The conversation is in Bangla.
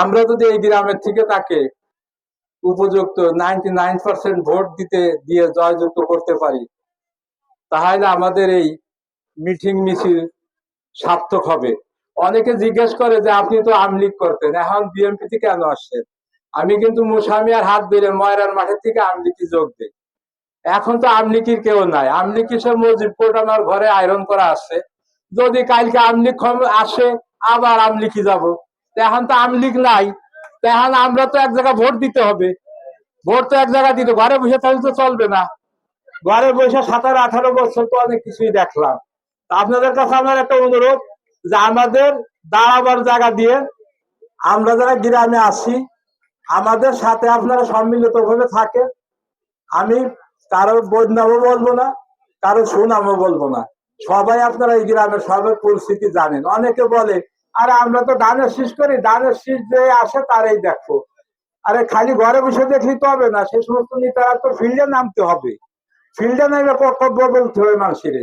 আমরা যদি এই গ্রামের থেকে তাকে উপযুক্ত নাইনটি নাইন পার্সেন্ট ভোট দিতে, দিয়ে জয়যুক্ত করতে পারি, তাহলে আমাদের এই মিটিং মিছিল সার্থক হবে। অনেকে জিজ্ঞেস করে যে আপনি তো আমলিগ করতেন, এখন বিএনপিতে কেন আসছেন? আমি কিন্তু মুসামিয়ার হাত ধরে ময়রার মাঠের থেকে আমলিকি যোগ দিই। এখন তো আমলিকির কেউ নাই। আমলিকি সে মজিব কোর্ট আমার ঘরে আয়রন করা আছে। যদি কালকে আমলিক আসে, আবার আমলিকি যাব। এখন তো আমলিক নাই। এখন আমরা তো এক জায়গায় ভোট দিতে হবে। ভোট তো এক জায়গায় দিতে ঘরে বসে থাকলে তো চলবে না। ঘরে বসে সাতারো, আঠারো বছর তো অনেক কিছুই দেখলাম। আপনাদের কাছে আমার একটা অনুরোধ যে আমাদের দাঁড়াবার জায়গা দিয়ে আমরা যারা গ্রামে আছি, আমাদের সাথে আপনারা সম্মিলিত ভাবে থাকেন। আমি কারও বদনামও বলব না কারও সুনামও বলব না। সবাই আপনারা এই গ্রামের সবার পরিস্থিতি জানেন। অনেকে বলে আরে আমরা তো ধানের শীষ করি ধানের শীষ যে আসে তারাই দেখো। আরে খালি ঘরে বসে দেখলি তো হবে না, সে সমস্ত নেতারা তো ফিল্ডে নামতে হবে। ফিল্ডে নামে কর্তব্য বলতে হবে মানুষের।